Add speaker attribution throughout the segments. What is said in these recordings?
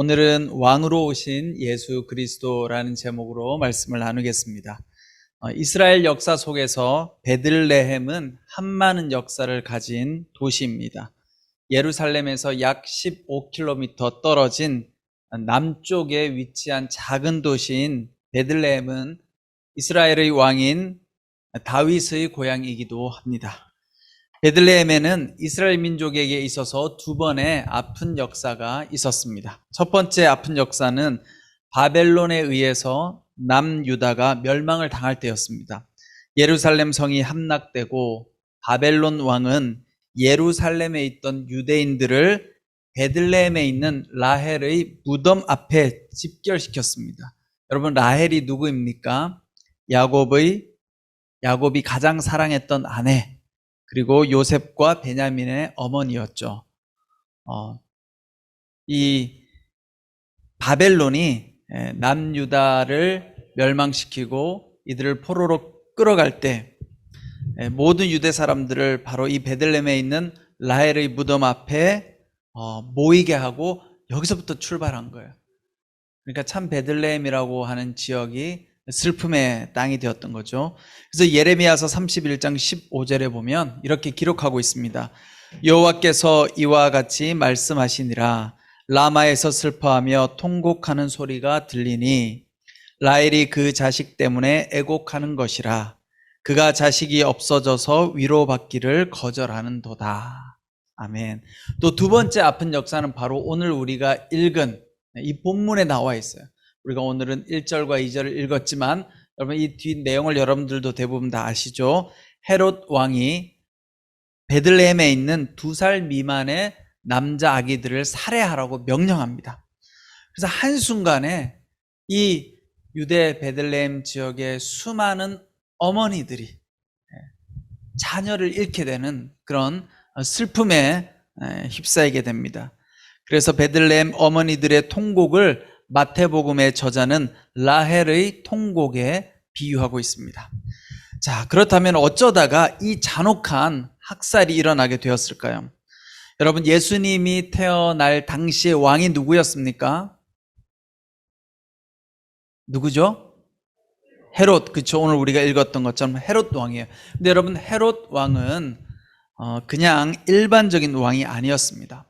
Speaker 1: 오늘은 왕으로 오신 예수 그리스도라는 제목으로 말씀을 나누겠습니다. 어, 이스라엘 역사 속에서 베들레헴은 한 많은 역사를 가진 도시입니다. 예루살렘에서 약 15km 떨어진 남쪽에 위치한 작은 도시인 베들레헴은 이스라엘의 왕인 다윗의 고향이기도 합니다. 베들레헴에는 이스라엘 민족에게 있어서 두 번의 아픈 역사가 있었습니다. 첫 번째 아픈 역사는 바벨론에 의해서 남유다가 멸망을 당할 때였습니다. 예루살렘 성이 함락되고 바벨론 왕은 예루살렘에 있던 유대인들을 베들레헴에 있는 라헬의 무덤 앞에 집결시켰습니다. 여러분 라헬이 누구입니까? 야곱의 야곱이 가장 사랑했던 아내 그리고 요셉과 베냐민의 어머니였죠. 어, 이 바벨론이 예, 남유다를 멸망시키고 이들을 포로로 끌어갈 때 예, 모든 유대 사람들을 바로 이 베들렘에 있는 라헬의 무덤 앞에 어, 모이게 하고 여기서부터 출발한 거예요. 그러니까 참 베들레헴이라고 하는 지역이 슬픔의 땅이 되었던 거죠. 그래서 예레미야서 31장 15절에 보면 이렇게 기록하고 있습니다. 여호와께서 이와 같이 말씀하시니라 라마에서 슬퍼하며 통곡하는 소리가 들리니 라헬이 그 자식 때문에 애곡하는 것이라 그가 자식이 없어져서 위로받기를 거절하는도다. 아멘. 또 두 번째 아픈 역사는 바로 오늘 우리가 읽은 이 본문에 나와 있어요. 우리가 오늘은 1절과 2절을 읽었지만 여러분 이뒤 내용을 여러분들도 대부분 다 아시죠? 헤롯 왕이 베들레헴에 있는 두 살 미만의 남자 아기들을 살해하라고 명령합니다. 그래서 한순간에 이 유대 베들레헴 지역의 수많은 어머니들이 자녀를 잃게 되는 그런 슬픔에 휩싸이게 됩니다. 그래서 베들레헴 어머니들의 통곡을 마태복음의 저자는 라헬의 통곡에 비유하고 있습니다. 자, 그렇다면 어쩌다가 이 잔혹한 학살이 일어나게 되었을까요? 여러분, 예수님이 태어날 당시의 왕이 누구였습니까? 누구죠? 헤롯, 그쵸. 오늘 우리가 읽었던 것처럼 헤롯 왕이에요. 근데 여러분, 헤롯 왕은 어, 그냥 일반적인 왕이 아니었습니다.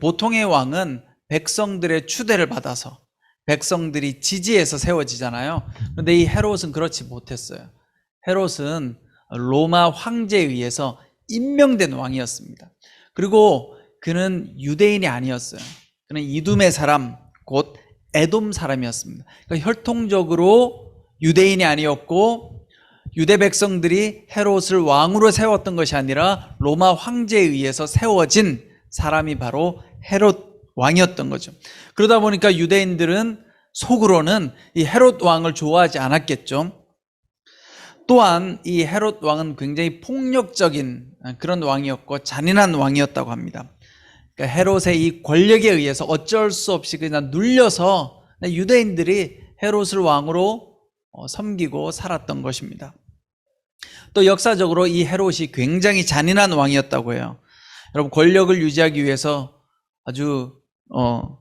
Speaker 1: 보통의 왕은 백성들의 추대를 받아서 백성들이 지지해서 세워지잖아요. 그런데 이 헤롯은 그렇지 못했어요. 헤롯은 로마 황제에 의해서 임명된 왕이었습니다. 그리고 그는 유대인이 아니었어요. 그는 이둠의 사람, 곧 에돔 사람이었습니다. 그러니까 혈통적으로 유대인이 아니었고 유대 백성들이 헤롯을 왕으로 세웠던 것이 아니라 로마 황제에 의해서 세워진 사람이 바로 헤롯 왕이었던 거죠. 그러다 보니까 유대인들은 속으로는 이 헤롯 왕을 좋아하지 않았겠죠. 또한 이 헤롯 왕은 굉장히 폭력적인 그런 왕이었고 잔인한 왕이었다고 합니다. 그러니까 헤롯의 이 권력에 의해서 어쩔 수 없이 그냥 눌려서 유대인들이 헤롯을 왕으로 어, 섬기고 살았던 것입니다. 또 역사적으로 이 헤롯이 굉장히 잔인한 왕이었다고 해요. 여러분 권력을 유지하기 위해서 아주 어,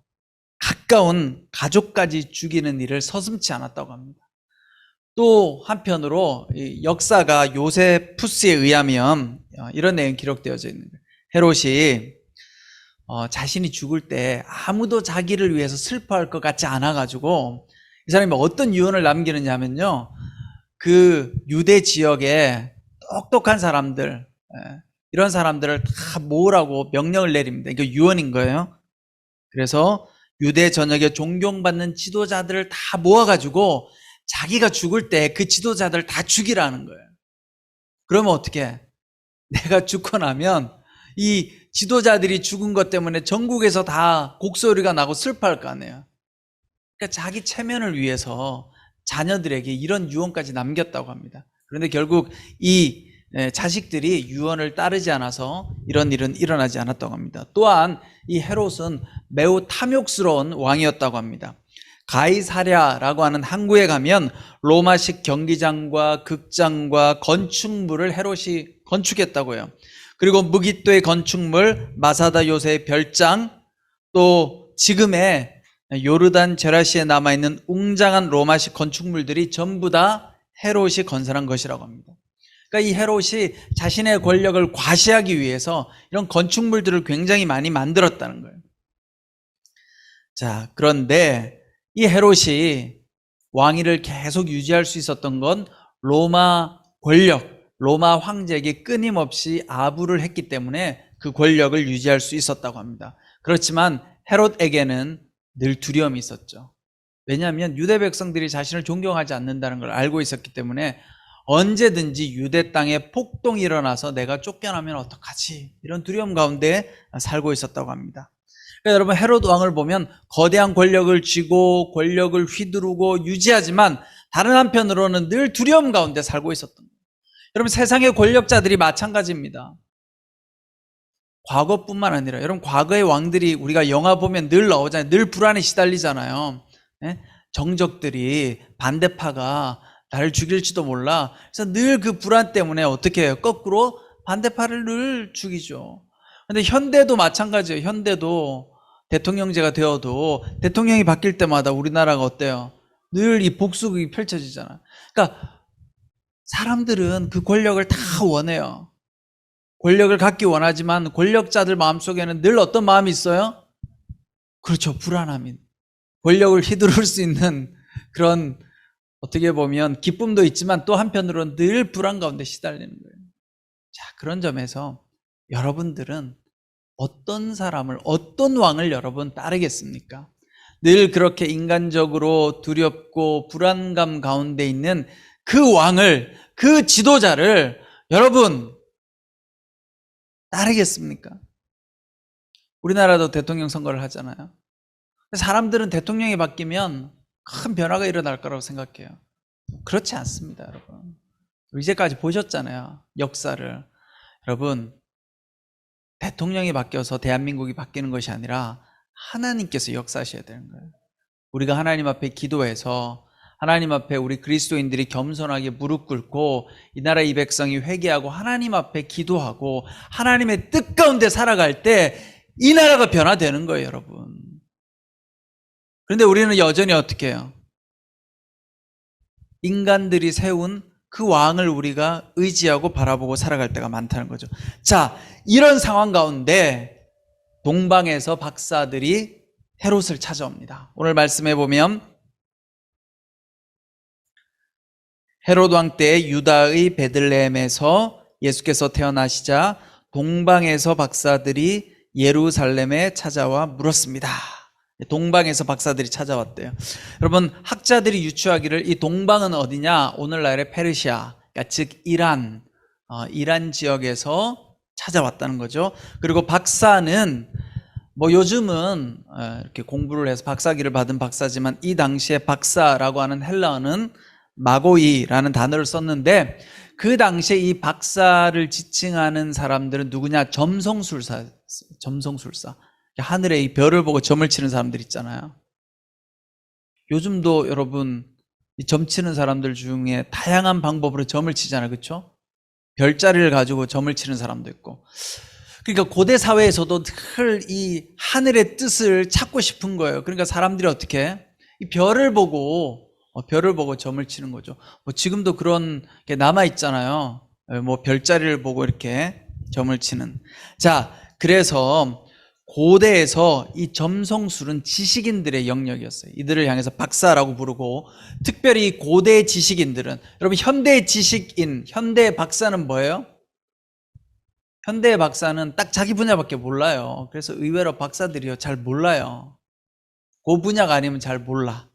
Speaker 1: 가까운 가족까지 죽이는 일을 서슴치 않았다고 합니다. 또 한편으로 역사가 요세푸스에 의하면 어, 이런 내용이 기록되어져 있는 거예요. 헤롯이 어, 자신이 죽을 때 아무도 자기를 위해서 슬퍼할 것 같지 않아 가지고 이 사람이 어떤 유언을 남기느냐 하면요. 그 유대 지역에 똑똑한 사람들 예, 이런 사람들을 다 모으라고 명령을 내립니다. 이게 유언인 거예요. 그래서 유대 전역에 존경받는 지도자들을 다 모아가지고 자기가 죽을 때 그 지도자들 다 죽이라는 거예요. 그러면 어떻게? 내가 죽고 나면 이 지도자들이 죽은 것 때문에 전국에서 다 곡소리가 나고 슬퍼할 거 아니에요. 그러니까 자기 체면을 위해서 자녀들에게 이런 유언까지 남겼다고 합니다. 그런데 결국 이 자식들이 유언을 따르지 않아서 이런 일은 일어나지 않았다고 합니다. 또한 이 헤롯은 매우 탐욕스러운 왕이었다고 합니다. 가이사랴라고 하는 항구에 가면 로마식 경기장과 극장과 건축물을 헤롯이 건축했다고 해요. 그리고 무기또의 건축물, 마사다 요새의 별장, 또 지금의 요르단 제라시에 남아있는 웅장한 로마식 건축물들이 전부 다 헤롯이 건설한 것이라고 합니다. 그러니까 이 헤롯이 자신의 권력을 과시하기 위해서 이런 건축물들을 굉장히 많이 만들었다는 거예요. 자, 그런데 이 헤롯이 왕위를 계속 유지할 수 있었던 건 로마 권력, 로마 황제에게 끊임없이 아부를 했기 때문에 그 권력을 유지할 수 있었다고 합니다. 그렇지만 헤롯에게는 늘 두려움이 있었죠. 왜냐하면 유대 백성들이 자신을 존경하지 않는다는 걸 알고 있었기 때문에 언제든지 유대 땅에 폭동이 일어나서 내가 쫓겨나면 어떡하지? 이런 두려움 가운데 살고 있었다고 합니다. 그러니까 여러분 헤롯 왕을 보면 거대한 권력을 쥐고 권력을 휘두르고 유지하지만 다른 한편으로는 늘 두려움 가운데 살고 있었던 거예요. 여러분 세상의 권력자들이 마찬가지입니다. 과거뿐만 아니라 여러분 과거의 왕들이 우리가 영화 보면 늘 나오잖아요. 늘 불안에 시달리잖아요. 예? 정적들이 반대파가 나를 죽일지도 몰라. 그래서 늘 그 불안 때문에 어떻게 해요? 거꾸로 반대파를 늘 죽이죠. 근데 현대도 마찬가지예요. 현대도 대통령제가 되어도 대통령이 바뀔 때마다 우리나라가 어때요? 늘 이 복수극이 펼쳐지잖아. 그러니까 사람들은 그 권력을 다 원해요. 권력을 갖기 원하지만 권력자들 마음속에는 늘 어떤 마음이 있어요? 그렇죠. 불안함이. 권력을 휘두를 수 있는 그런 어떻게 보면 기쁨도 있지만 또 한편으로는 늘 불안 가운데 시달리는 거예요. 자, 그런 점에서 여러분들은 어떤 사람을, 어떤 왕을 여러분 따르겠습니까? 늘 그렇게 인간적으로 두렵고 불안감 가운데 있는 그 왕을, 그 지도자를 여러분 따르겠습니까? 우리나라도 대통령 선거를 하잖아요. 사람들은 대통령이 바뀌면 큰 변화가 일어날 거라고 생각해요. 그렇지 않습니다, 여러분. 이제까지 보셨잖아요. 역사를. 여러분, 대통령이 바뀌어서 대한민국이 바뀌는 것이 아니라 하나님께서 역사하셔야 되는 거예요. 우리가 하나님 앞에 기도해서 하나님 앞에 우리 그리스도인들이 겸손하게 무릎 꿇고 이 나라 이 백성이 회개하고 하나님 앞에 기도하고 하나님의 뜻 가운데 살아갈 때 이 나라가 변화되는 거예요, 여러분. 그런데 우리는 여전히 어떻게 해요? 인간들이 세운 그 왕을 우리가 의지하고 바라보고 살아갈 때가 많다는 거죠. 자, 이런 상황 가운데 동방에서 박사들이 헤롯을 찾아옵니다. 오늘 말씀해 보면 헤롯 왕 때 유다의 베들레헴에서 예수께서 태어나시자 동방에서 박사들이 예루살렘에 찾아와 물었습니다. 동방에서 박사들이 찾아왔대요. 여러분 학자들이 유추하기를 이 동방은 어디냐? 오늘날의 페르시아, 그러니까 즉 이란, 어, 이란 지역에서 찾아왔다는 거죠. 그리고 박사는 뭐 요즘은 어, 이렇게 공부를 해서 박사기를 받은 박사지만 이 당시에 박사라고 하는 헬라어는 마고이라는 단어를 썼는데 그 당시에 이 박사를 지칭하는 사람들은 누구냐? 점성술사, 점성술사. 하늘에 이 별을 보고 점을 치는 사람들 있잖아요. 요즘도 여러분 이점 치는 사람들 중에 다양한 방법으로 점을 치잖아요. 그렇죠? 별자리를 가지고 점을 치는 사람도 있고. 그러니까 고대 사회에서도 늘 이 하늘의 뜻을 찾고 싶은 거예요. 그러니까 사람들이 어떻게 이 별을 보고 어, 별을 보고 점을 치는 거죠. 뭐 지금도 그런 게 남아 있잖아요. 뭐 별자리를 보고 이렇게 점을 치는. 자, 그래서 고대에서 이 점성술은 지식인들의 영역이었어요. 이들을 향해서 박사라고 부르고 특별히 고대 지식인들은 여러분 현대 지식인, 현대 박사는 뭐예요? 현대 박사는 딱 자기 분야밖에 몰라요. 그래서 의외로 박사들이요 잘 몰라요. 그 분야가 아니면 잘 몰라.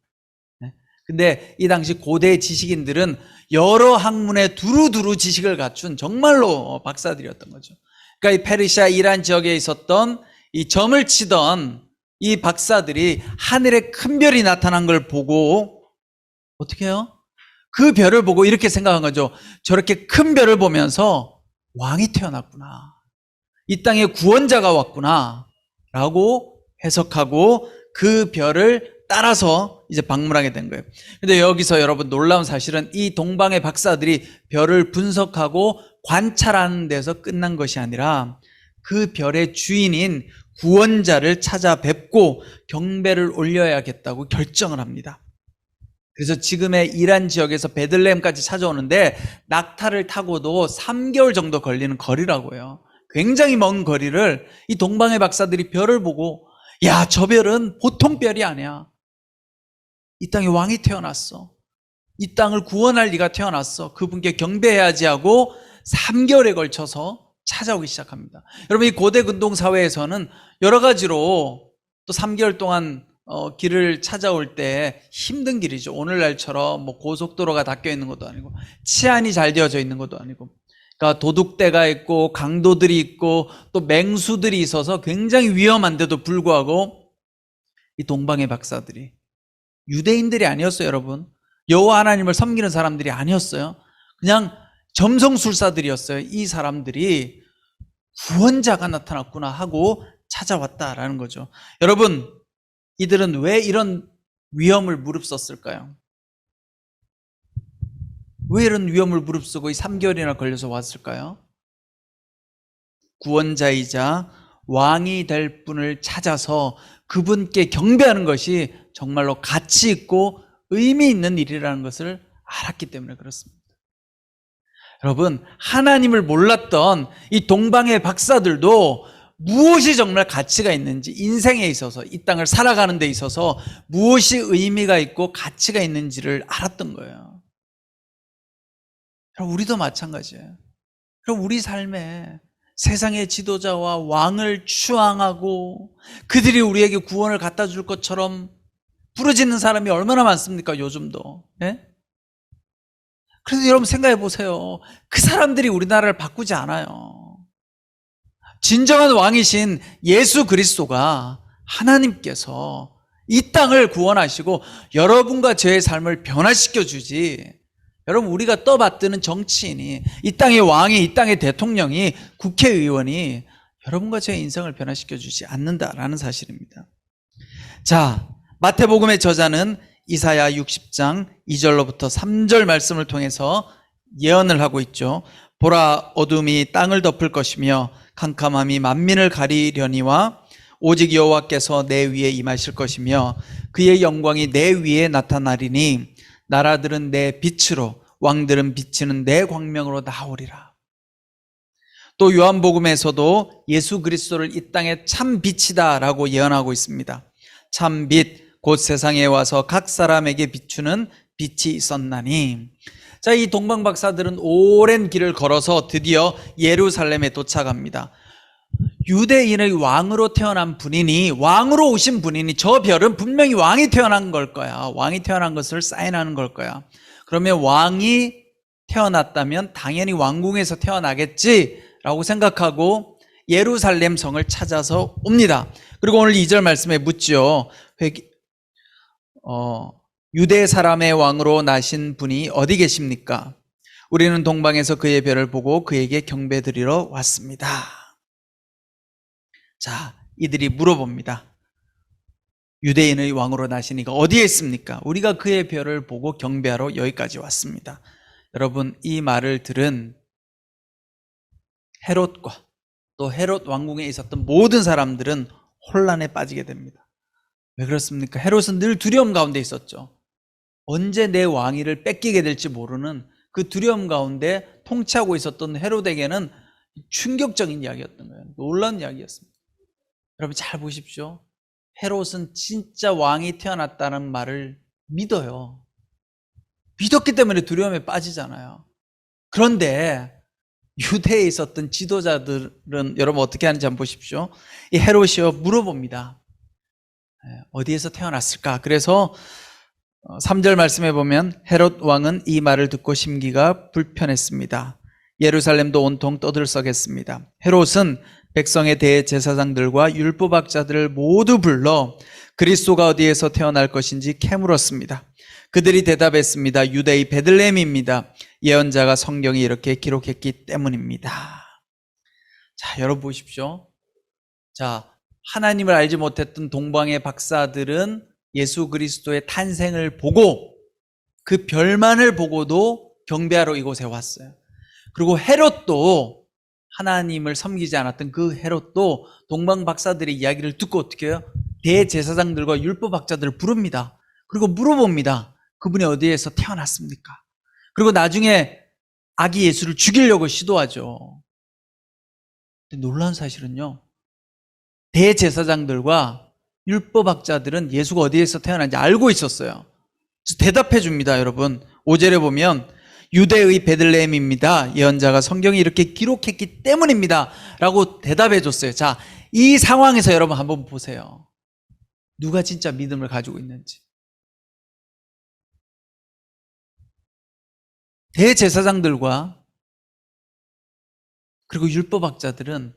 Speaker 1: 네? 근데 이 당시 고대 지식인들은 여러 학문에 두루두루 지식을 갖춘 정말로 박사들이었던 거죠. 그러니까 이 페르시아 이란 지역에 있었던 이 점을 치던 이 박사들이 하늘에 큰 별이 나타난 걸 보고 어떻게 해요? 그 별을 보고 이렇게 생각한 거죠. 저렇게 큰 별을 보면서 왕이 태어났구나. 이 땅에 구원자가 왔구나. 라고 해석하고 그 별을 따라서 이제 방문하게 된 거예요. 근데 여기서 여러분 놀라운 사실은 이 동방의 박사들이 별을 분석하고 관찰하는 데서 끝난 것이 아니라 그 별의 주인인 구원자를 찾아뵙고 경배를 올려야겠다고 결정을 합니다. 그래서 지금의 이란 지역에서 베들레헴까지 찾아오는데 낙타를 타고도 3개월 정도 걸리는 거리라고요. 굉장히 먼 거리를 이 동방의 박사들이 별을 보고 야, 저 별은 보통 별이 아니야. 이 땅에 왕이 태어났어. 이 땅을 구원할 리가 태어났어. 그분께 경배해야지 하고 3개월에 걸쳐서 찾아오기 시작합니다. 여러분 이 고대 근동 사회에서는 여러 가지로 또 3개월 동안 어, 길을 찾아올 때 힘든 길이죠. 오늘날처럼 뭐 고속도로가 닦여 있는 것도 아니고 치안이 잘 되어져 있는 것도 아니고 그러니까 도둑대가 있고 강도들이 있고 또 맹수들이 있어서 굉장히 위험한데도 불구하고 이 동방의 박사들이 유대인들이 아니었어요, 여러분. 여호와 하나님을 섬기는 사람들이 아니었어요. 그냥 점성술사들이었어요. 이 사람들이 구원자가 나타났구나 하고 찾아왔다라는 거죠. 여러분, 이들은 왜 이런 위험을 무릅썼을까요? 왜 이런 위험을 무릅쓰고 이 3개월이나 걸려서 왔을까요? 구원자이자 왕이 될 분을 찾아서 그분께 경배하는 것이 정말로 가치 있고 의미 있는 일이라는 것을 알았기 때문에 그렇습니다. 여러분, 하나님을 몰랐던 이 동방의 박사들도 무엇이 정말 가치가 있는지, 인생에 있어서, 이 땅을 살아가는 데 있어서 무엇이 의미가 있고 가치가 있는지를 알았던 거예요. 그럼 우리도 마찬가지예요. 그럼 우리 삶에 세상의 지도자와 왕을 추앙하고 그들이 우리에게 구원을 갖다 줄 것처럼 부르짖는 사람이 얼마나 많습니까, 요즘도. 예? 그래서 여러분 생각해 보세요. 그 사람들이 우리나라를 바꾸지 않아요. 진정한 왕이신 예수 그리스도가 하나님께서 이 땅을 구원하시고 여러분과 저의 삶을 변화시켜 주지. 여러분 우리가 떠받드는 정치인이 이 땅의 왕이 이 땅의 대통령이 국회의원이 여러분과 제 인생을 변화시켜 주지 않는다라는 사실입니다. 자, 마태복음의 저자는 이사야 60장 2절로부터 3절 말씀을 통해서 예언을 하고 있죠. 보라 어둠이 땅을 덮을 것이며 캄캄함이 만민을 가리려니와 오직 여호와께서 내 위에 임하실 것이며 그의 영광이 내 위에 나타나리니 나라들은 내 빛으로 왕들은 비치는 내 광명으로 나오리라. 또 요한복음에서도 예수 그리스도를 이 땅에 참 빛이다라고 예언하고 있습니다. 참 빛, 곧 세상에 와서 각 사람에게 비추는 빛이 있었나니. 자, 이 동방 박사들은 오랜 길을 걸어서 드디어 예루살렘에 도착합니다. 유대인의 왕으로 태어난 분이니 왕으로 오신 분이니 저 별은 분명히 왕이 태어난 걸 거야. 왕이 태어난 것을 사인하는 걸 거야. 그러면 왕이 태어났다면 당연히 왕궁에서 태어나겠지라고 생각하고 예루살렘 성을 찾아서 옵니다. 그리고 오늘 2절 말씀에 묻죠. 회개, 어, 유대 사람의 왕으로 나신 분이 어디 계십니까? 우리는 동방에서 그의 별을 보고 그에게 경배드리러 왔습니다. 자, 이들이 물어봅니다. 유대인의 왕으로 나시니까 어디에 있습니까? 우리가 그의 별을 보고 경배하러 여기까지 왔습니다. 여러분, 이 말을 들은 헤롯과 또 헤롯 왕궁에 있었던 모든 사람들은 혼란에 빠지게 됩니다. 왜 그렇습니까? 헤롯은 늘 두려움 가운데 있었죠. 언제 내 왕위를 뺏기게 될지 모르는 그 두려움 가운데 통치하고 있었던 헤롯에게는 충격적인 이야기였던 거예요. 놀라운 이야기였습니다. 여러분 잘 보십시오. 헤롯은 진짜 왕이 태어났다는 말을 믿어요. 믿었기 때문에 두려움에 빠지잖아요. 그런데 유대에 있었던 지도자들은 여러분 어떻게 하는지 한번 보십시오. 이 헤롯이요 물어봅니다. 예, 어디에서 태어났을까? 그래서 3절 말씀해 보면 헤롯 왕은 이 말을 듣고 심기가 불편했습니다. 예루살렘도 온통 떠들썩했습니다. 헤롯은 백성의 대제사장들과 율법학자들을 모두 불러 그리스도가 어디에서 태어날 것인지 캐물었습니다. 그들이 대답했습니다. 유대의 베들레헴입니다. 예언자가 성경에 이렇게 기록했기 때문입니다. 자, 여러분 보십시오. 자, 하나님을 알지 못했던 동방의 박사들은 예수 그리스도의 탄생을 보고 그 별만을 보고도 경배하러 이곳에 왔어요. 그리고 헤롯도 하나님을 섬기지 않았던 그 헤롯도 동방 박사들의 이야기를 듣고 어떻게 해요? 대제사장들과 율법 학자들을 부릅니다. 그리고 물어봅니다. 그분이 어디에서 태어났습니까? 그리고 나중에 아기 예수를 죽이려고 시도하죠. 근데 놀라운 사실은요. 대제사장들과 율법학자들은 예수가 어디에서 태어난지 알고 있었어요. 대답해 줍니다, 여러분. 5절에 보면 유대의 베들레헴입니다. 예언자가 성경에 이렇게 기록했기 때문입니다. 라고 대답해 줬어요. 자, 이 상황에서 여러분 한번 보세요. 누가 진짜 믿음을 가지고 있는지. 대제사장들과 그리고 율법학자들은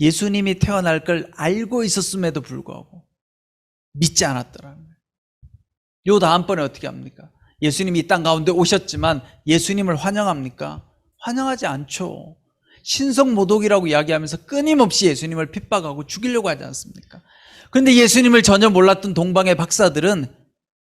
Speaker 1: 예수님이 태어날 걸 알고 있었음에도 불구하고 믿지 않았더라는 거예요. 요 다음번에 어떻게 합니까? 예수님이 이 땅 가운데 오셨지만 예수님을 환영합니까? 환영하지 않죠. 신성모독이라고 이야기하면서 끊임없이 예수님을 핍박하고 죽이려고 하지 않습니까? 그런데 예수님을 전혀 몰랐던 동방의 박사들은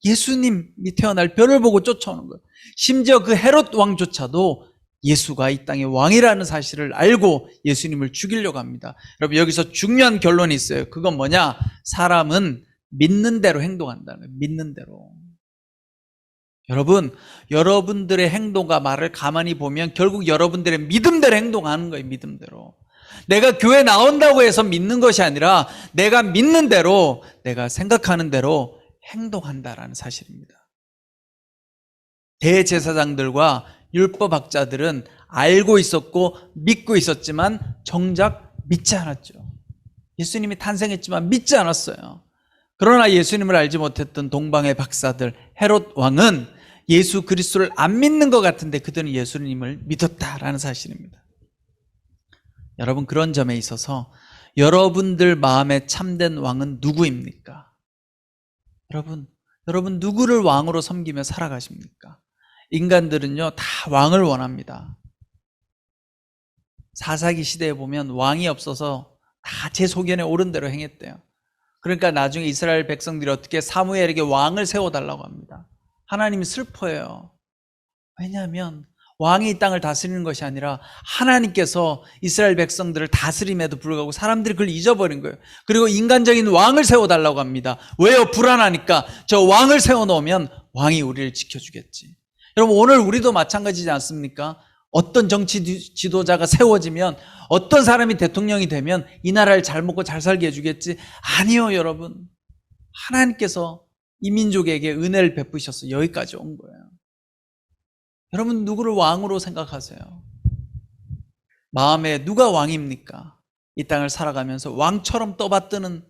Speaker 1: 예수님이 태어날 별을 보고 쫓아오는 거예요. 심지어 그 헤롯 왕조차도 예수가 이 땅의 왕이라는 사실을 알고 예수님을 죽이려고 합니다. 여러분 여기서 중요한 결론이 있어요. 그건 뭐냐? 사람은 믿는 대로 행동한다는 거예요. 믿는 대로. 여러분, 여러분들의 행동과 말을 가만히 보면 결국 여러분들의 믿음대로 행동하는 거예요. 믿음대로. 내가 교회 나온다고 해서 믿는 것이 아니라 내가 믿는 대로 내가 생각하는 대로 행동한다라는 사실입니다. 대제사장들과 율법학자들은 알고 있었고 믿고 있었지만 정작 믿지 않았죠. 예수님이 탄생했지만 믿지 않았어요. 그러나 예수님을 알지 못했던 동방의 박사들 헤롯 왕은 예수 그리스도를 안 믿는 것 같은데 그들은 예수님을 믿었다라는 사실입니다. 여러분 그런 점에 있어서 여러분들 마음에 참된 왕은 누구입니까? 여러분, 여러분 누구를 왕으로 섬기며 살아가십니까? 인간들은요, 다 왕을 원합니다. 사사기 시대에 보면 왕이 없어서 다 제 소견에 옳은 대로 행했대요. 그러니까 나중에 이스라엘 백성들이 어떻게 사무엘에게 왕을 세워달라고 합니다. 하나님이 슬퍼해요. 왜냐하면 왕이 이 땅을 다스리는 것이 아니라 하나님께서 이스라엘 백성들을 다스림에도 불구하고 사람들이 그걸 잊어버린 거예요. 그리고 인간적인 왕을 세워달라고 합니다. 왜요? 불안하니까 저 왕을 세워놓으면 왕이 우리를 지켜주겠지. 여러분 오늘 우리도 마찬가지지 않습니까? 어떤 정치 지도자가 세워지면 어떤 사람이 대통령이 되면 이 나라를 잘 먹고 잘 살게 해주겠지? 아니요, 여러분. 하나님께서 이 민족에게 은혜를 베푸셔서 여기까지 온 거예요. 여러분 누구를 왕으로 생각하세요? 마음에 누가 왕입니까? 이 땅을 살아가면서 왕처럼 떠받드는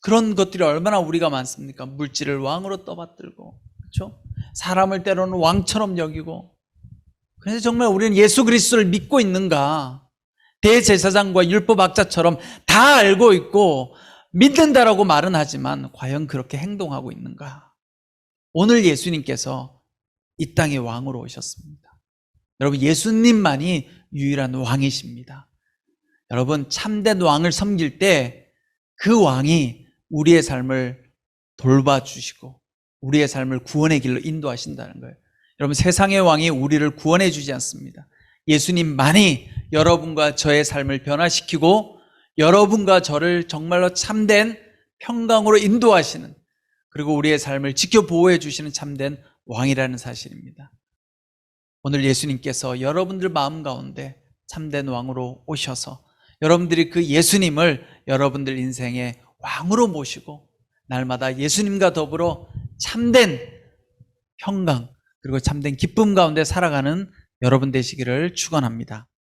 Speaker 1: 그런 것들이 얼마나 우리가 많습니까? 물질을 왕으로 떠받들고 그렇죠? 사람을 때로는 왕처럼 여기고 그래서 정말 우리는 예수 그리스도를 믿고 있는가? 대제사장과 율법학자처럼 다 알고 있고 믿는다라고 말은 하지만 과연 그렇게 행동하고 있는가? 오늘 예수님께서 이 땅의 왕으로 오셨습니다. 여러분 예수님만이 유일한 왕이십니다. 여러분 참된 왕을 섬길 때 그 왕이 우리의 삶을 돌봐주시고 우리의 삶을 구원의 길로 인도하신다는 거예요. 여러분 세상의 왕이 우리를 구원해 주지 않습니다. 예수님만이 여러분과 저의 삶을 변화시키고 여러분과 저를 정말로 참된 평강으로 인도하시는 그리고 우리의 삶을 지켜 보호해 주시는 참된 왕이라는 사실입니다. 오늘 예수님께서 여러분들 마음 가운데 참된 왕으로 오셔서 여러분들이 그 예수님을 여러분들 인생의 왕으로 모시고 날마다 예수님과 더불어 참된 평강 그리고 참된 기쁨 가운데 살아가는 여러분 되시기를 축원합니다.